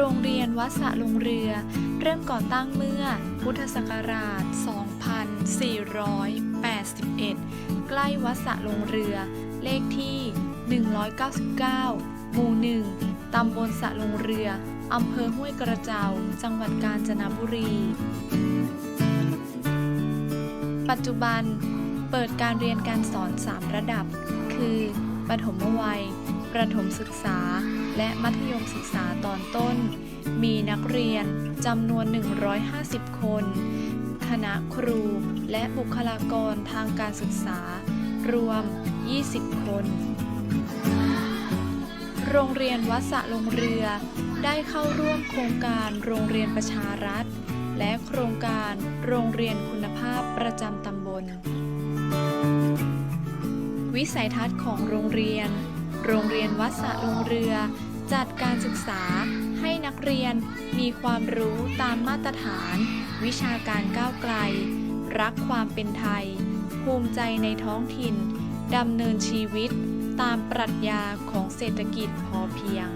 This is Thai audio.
โรงเรียนวัดสะลงเรือ เริ่มก่อตั้งเมื่อพุทธศักราช 2481 ใกล้วัดสะลงเรือ เลขที่ 199 หมู่ 1 ตำบลสะลงเรือ อำเภอห้วยกระเจ้าจังหวัดกาญจนบุรี ปัจจุบันเปิดการเรียนการสอน 3 ระดับ คือ ปฐมวัย ประถมศึกษา และมัธยมศึกษาตอนต้น มีนักเรียนจำนวน 150 คน คณะครูและบุคลากรทางการศึกษา รวม 20 คน โรงเรียนวัดสะลงเรือ ได้เข้าร่วมโครงการโรงเรียนประชารัฐ และโครงการโรงเรียนคุณภาพประจำตำบล วิสัยทัศน์ของโรงเรียนโรงเรียนวัดสะลงเรือ จัดการศึกษาให้นักเรียนมีความรู้ตามมาตรฐาน วิชาการก้าวไกล รักความเป็นไทย ภูมิใจในท้องถิ่นดำเนินชีวิตตามปรัชญาของเศรษฐกิจพอเพียง